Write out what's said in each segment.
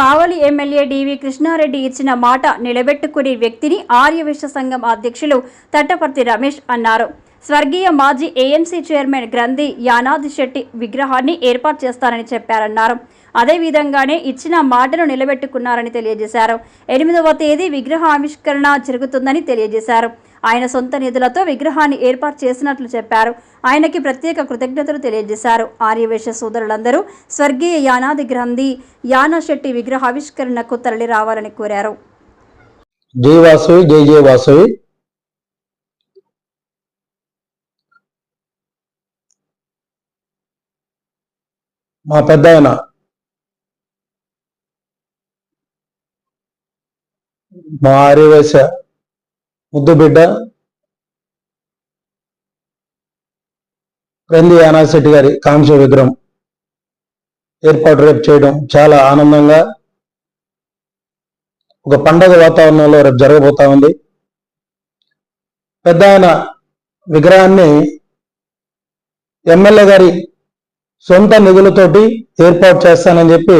కావలి MLA డివి కృష్ణారెడ్డి ఇచ్చిన మాట నిలబెట్టుకునే వ్యక్తిని ఆర్యవిశ్వ సంఘం అధ్యక్షులు తట్టపర్తి రమేష్ అన్నారు. స్వర్గీయ మాజీ ఏఎంసీ చైర్మన్ గ్రంథి యానాది శెట్టి విగ్రహాన్ని ఏర్పాటు చేస్తారని చెప్పారన్నారు. అదేవిధంగానే ఇచ్చిన మాటను నిలబెట్టుకున్నారని తెలియజేశారు. ఎనిమిదవ తేదీ విగ్రహ ఆవిష్కరణ జరుగుతుందని తెలియజేశారు. ఆయన సొంత నిధులతో విగ్రహాన్ని ఏర్పాటు చేసినట్లు చెప్పారు. ఆయనకి ప్రత్యేక కృతజ్ఞతలు తెలియజేశారు. ఆర్యవేశ సోదరులందరూ స్వర్గీయ యానాది గ్రంథి యానా శెట్టి విగ్రహ ఆవిష్కరణకు తరలి రావాలని కోరారు. జై వాసవి జై జై వాసవి. మా పెద్ద ఆయన మా ఆర్యవేశ ముద్దు బిడ్డ. క్రంది యానాశెట్టి గారి కాంక్ష విగ్రహం. ఏర్పాటు రేపు చేయడం చాలా ఆనందంగా. ఒక పండగ వాతావరణంలో రేపు జరగబోతా ఉంది. పెద్ద ఆయన విగ్రహాన్ని ఎమ్మెల్యే గారి సొంత నిధులతోటి ఏర్పాటు చేస్తానని చెప్పి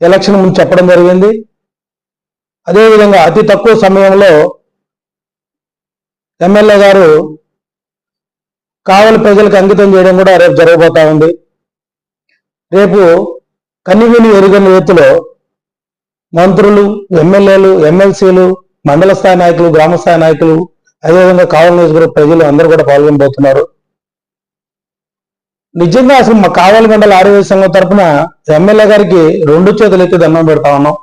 ఎలక్షన్ ముందు చెప్పడం జరిగింది. అదేవిధంగా అతి తక్కువ సమయంలో ఎమ్మెల్యే గారు కావలి ప్రజలకు అంకితం చేయడం కూడా రేపు జరగబోతా ఉంది. రేపు కన్నివిని ఎరుగని రీతిలో మంత్రులు ఎమ్మెల్యేలు ఎమ్మెల్సీలు మండల స్థాయి నాయకులు గ్రామ స్థాయి నాయకులు అదేవిధంగా కావలి నియోజకవర్గ ప్రజలు అందరూ కూడా పాల్గొనబోతున్నారు. నిజంగా అసలు మా కావలి మండల ఆరోగ్య సంఘం తరఫున ఎమ్మెల్యే గారికి రెండు చేతులు దండం పెడతా ఉన్నాం.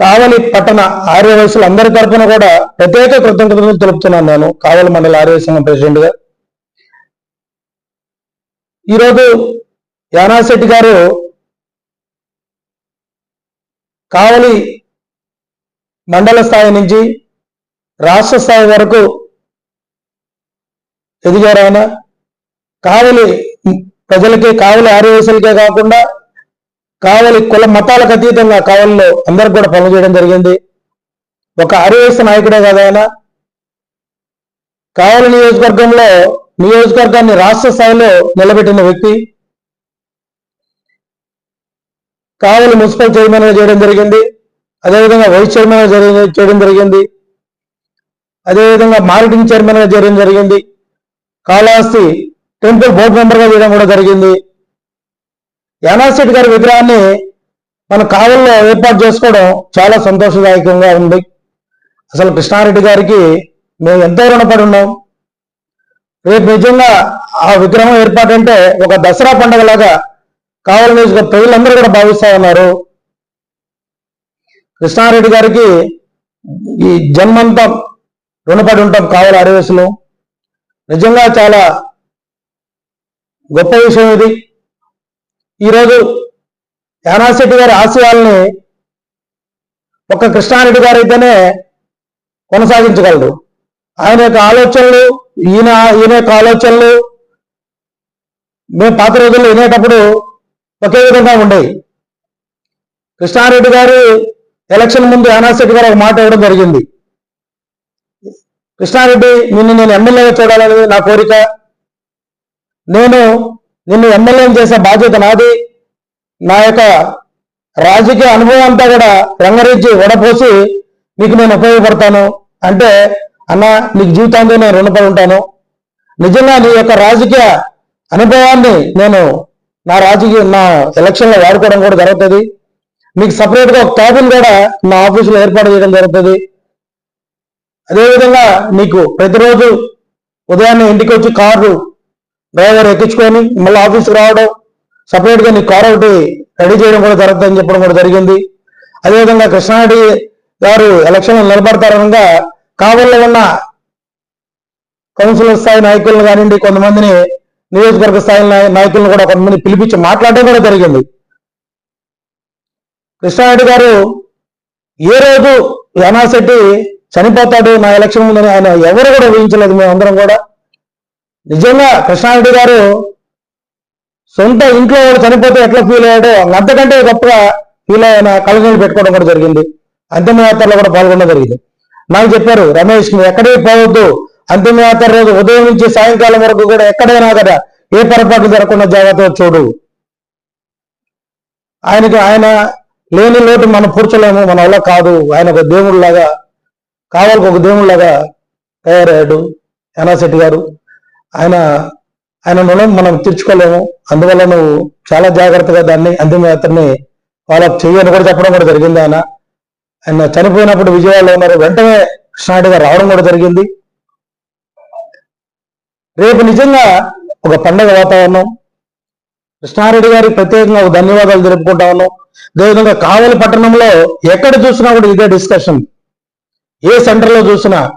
కావలి పట్టణ ఆర్యవయసులు అందరి తరఫున కూడా ప్రత్యేక కృతజ్ఞతలు తెలుపుతున్నాను నేను. కావలి మండల ఆర్య సంఘం ప్రెసిడెంట్గా ఈరోజు యానాశెట్టి గారు కావలి మండల స్థాయి నుంచి రాష్ట్ర స్థాయి వరకు ఎదిగారు ఆయన. కావలి ప్రజలకి కావలి ఆర్యవేశులకే కాకుండా కావలి కుల మతాలకు అతీతంగా కావలిలో అందరికి కూడా పనులు చేయడం జరిగింది. ఒక ఆర్యవేశ నాయకుడే కదా ఆయన. కావలి నియోజకవర్గంలో నియోజకవర్గాన్ని రాష్ట్ర స్థాయిలో నిలబెట్టిన వ్యక్తి. కావలి మున్సిపల్ చైర్మన్గా చేయడం జరిగింది. అదేవిధంగా వైస్ చైర్మన్గా చేయడం జరిగింది. అదేవిధంగా మార్కెటింగ్ చైర్మన్గా చేయడం జరిగింది. కాళహస్తి టెంపుల్ బోర్డు మెంబర్గా చేయడం కూడా జరిగింది. యానాశెట్టి గారి విగ్రహాన్ని మన కావల్లో ఏర్పాటు చేసుకోవడం చాలా సంతోషదాయకంగా ఉంది. అసలు కృష్ణారెడ్డి గారికి మేము ఎంతో రుణపడి ఉన్నాం. రేపు నిజంగా ఆ విగ్రహం ఏర్పాటు అంటే ఒక దసరా పండుగలాగా కావలి నియోజక ప్రజలందరూ కూడా భావిస్తా ఉన్నారు. కృష్ణారెడ్డి గారికి ఈ జన్మంతా రుణపడి ఉంటాం కావలి ఆర్యవేశులు నిజంగా చాలా గొప్ప విషయం ఇది. ఈరోజు యానాశెట్టి గారి ఆశయాల్ని ఒక కృష్ణారెడ్డి గారు అయితేనే కొనసాగించగలరు. ఆయన యొక్క ఆలోచనలు ఈయన ఈయన యొక్క ఆలోచనలు మేము పాత రోజుల్లో వినేటప్పుడు ఒకే విధంగా ఉండేవి. కృష్ణారెడ్డి గారు ఎలక్షన్ ముందు యానాశెట్టి గారు ఒక మాట ఇవ్వడం జరిగింది. కృష్ణారెడ్డి నిన్ను నేను ఎమ్మెల్యేగా చూడాలనేది నా కోరిక. నేను నిన్ను ఎమ్మెల్యేని చేసే బాధ్యత నాది. నా యొక్క రాజకీయ అనుభవం అంతా కూడా రంగరించి వడపోసి నీకు నేను ఉపయోగపడతాను. అంటే అన్న నీకు జీవితాంతో నేను రుణపడి ఉంటాను. నిజంగా నీ యొక్క రాజకీయ అనుభవాన్ని నేను నా రాజకీయ నా ఎలక్షన్లో వాడుకోవడం కూడా జరుగుతుంది. మీకు సపరేట్గా ఒక క్యాబిన్ కూడా నా ఆఫీసులో ఏర్పాటు చేయడం జరుగుతుంది. అదేవిధంగా నీకు ప్రతిరోజు ఉదయాన్నే ఇంటికి వచ్చి కారు డ్రైవర్ ఎక్కించుకొని మళ్ళీ ఆఫీస్కి రావడం సపరేట్గా నీ కార్ ఒకటి రెడీ చేయడం కూడా జరుగుతుందని చెప్పడం కూడా జరిగింది. అదేవిధంగా కృష్ణారెడ్డి గారు ఎలక్షన్లు నిలబడతారనగా కావల్లో ఉన్న కౌన్సిలర్ స్థాయి నాయకులను కానివ్వండి కొంతమందిని నియోజకవర్గ స్థాయి నాయకులను కూడా కొంతమంది పిలిపించి మాట్లాడడం కూడా జరిగింది. కృష్ణారెడ్డి గారు ఏ రోజు యానాశెట్టి చనిపోతాడు నా ఎలక్షన్ ముందని ఆయన ఎవరు కూడా ఊహించలేదు మేమందరం కూడా. నిజంగా కృష్ణారెడ్డి గారు సొంత ఇంట్లో వాడు చనిపోతే ఎట్లా ఫీల్ అయ్యాడో అంతకంటే గొప్పగా ఫీల్ అయిన కళ్ళనీళ్ళు పెట్టుకోవడం కూడా జరిగింది. అంతిమయాత్రలో కూడా పాల్గొనడం జరిగింది. నాకు చెప్పారు రమేష్ నువ్వు ఎక్కడికి పోవద్దు. అంతిమయాత్ర రోజు ఉదయం నుంచి సాయంకాలం వరకు కూడా ఎక్కడైనా కదా ఏ పొరపాటు జరగకుండా జాగ్రత్తగా చూడు. ఆయనకి ఆయన లేని లోటు మనం పూడ్చలేము మన వల్ల కాదు. ఆయన ఒక దేవుడిలాగా కావాలకు ఒక దేవుడిలాగా తయారయ్యాడు. యానాశెట్టి గారు ఆయన ఆయన రుణం మనం తీర్చుకోలేము. అందువల్ల నువ్వు చాలా జాగ్రత్తగా దాన్ని అంతిమయాత్రని ఫాలోఅప్ చేయని కూడా చెప్పడం కూడా జరిగింది ఆయన. ఆయన చనిపోయినప్పుడు విజయవాడలో ఉన్నారు. వెంటనే కృష్ణారెడ్డి గారు రావడం కూడా జరిగింది. రేపు నిజంగా ఒక పండగ వాతావరణం. కృష్ణారెడ్డి గారికి ప్రత్యేకంగా ధన్యవాదాలు తెలుపుకుంటా ఉన్నాం. అదేవిధంగా కావలి పట్టణంలో ఎక్కడ చూసినా కూడా ఇదే డిస్కషన్ ఏ సెంటర్లో చూసినా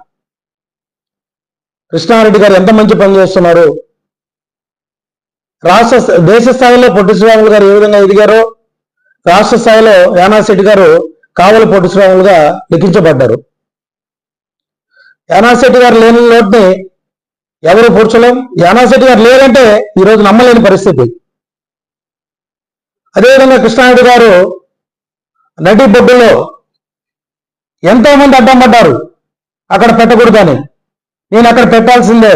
కృష్ణారెడ్డి గారు ఎంత మంచి పని చేస్తున్నారు? రాష్ట్ర దేశ స్థాయిలో పొట్టి శ్రీరాములు గారు ఏ విధంగా ఎదిగారో రాష్ట్ర స్థాయిలో యానాశెట్టి గారు కావలి పొట్టి శ్రీరాములుగా లిఖించబడ్డారు యానాశెట్టి గారు లేని లోటుని ఎవరు పూడ్చలేం? యానాశెట్టి గారు లేదంటే ఈరోజు నమ్మలేని పరిస్థితి. అదేవిధంగా కృష్ణారెడ్డి గారు నటి బొడ్డులో ఎంతో మంది అడ్డం పడ్డారు. అక్కడ పెట్టకూడదని. నేను అక్కడ పెట్టాల్సిందే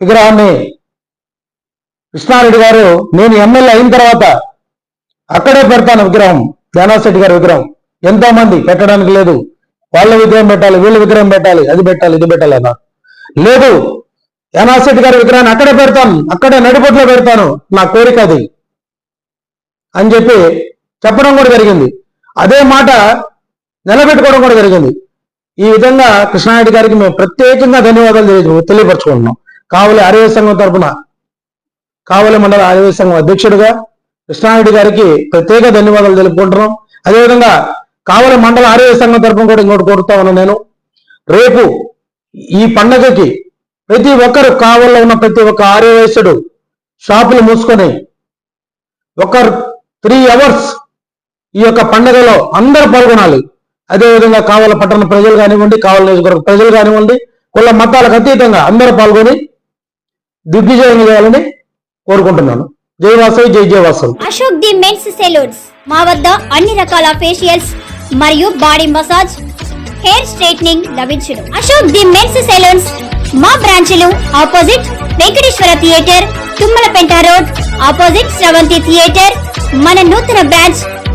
విగ్రహాన్ని. కృష్ణారెడ్డి గారు నేను ఎమ్మెల్యే అయిన తర్వాత అక్కడే పెడతాను విగ్రహం ధ్యానాశెట్టి గారి విగ్రహం. ఎంతో మంది పెట్టడానికి లేదు. వాళ్ళ విగ్రహం పెట్టాలి వీళ్ళ విగ్రహం పెట్టాలి అది పెట్టాలి ఇది పెట్టాలి అన్నారు లేదు. యానాశెట్టి గారి విగ్రహాన్ని అక్కడే పెడతాను అక్కడే నడిపట్లో పెడతాను. నా కోరిక అది. అని చెప్పి చెప్పడం కూడా జరిగింది. అదే మాట నిలబెట్టుకోవడం కూడా జరిగింది. ఈ విధంగా కృష్ణారెడ్డి గారికి మేము ప్రత్యేకంగా ధన్యవాదాలు తెలియ తెలియపరచుకుంటున్నాం. కావలి ఆర్య సంఘం తరఫున కావలి మండల ఆర్య సంఘం అధ్యక్షుడిగా కృష్ణారెడ్డి గారికి ప్రత్యేక ధన్యవాదాలు తెలుపుకుంటున్నాం. అదేవిధంగా కావలి మండల ఆరోగ్య సంఘం తరఫున కూడా ఇంకోటి కోరుతా ఉన్నాను నేను. రేపు ఈ పండగకి ప్రతి ఒక్కరు కావల్లో ఉన్న ప్రతి ఒక్క ఆర్యవయసుడు షాపులు మూసుకొని ఒక త్రీ అవర్స్ ఈ యొక్క పండుగలో అందరూ పాల్గొనాలి. అదేవిధంగా కావాల పట్టణ ప్రజలు కానివ్వండి కావాల నియోజకవర్గ ప్రజలు కానివ్వండి కుల మతాలకు అతీతంగా అందరూ పాల్గొని దిగ్విజయం చేయాలని కోరుకుంటున్నాను. జై వాసవి జై జై Vasavi Ashok the men's saloons. మా వద్ద అన్ని రకాల ఫేషియల్స్ మరియు బాడీ మసాజ్ హెయిర్ స్ట్రైట్నింగ్ లభించును. Ashok the men's saloons. మా బ్రాంచ్లు opposite Venkateswara theatre Tummalapenta road opposite Sravanthi theatre. మన నూతన బ్రాంచ్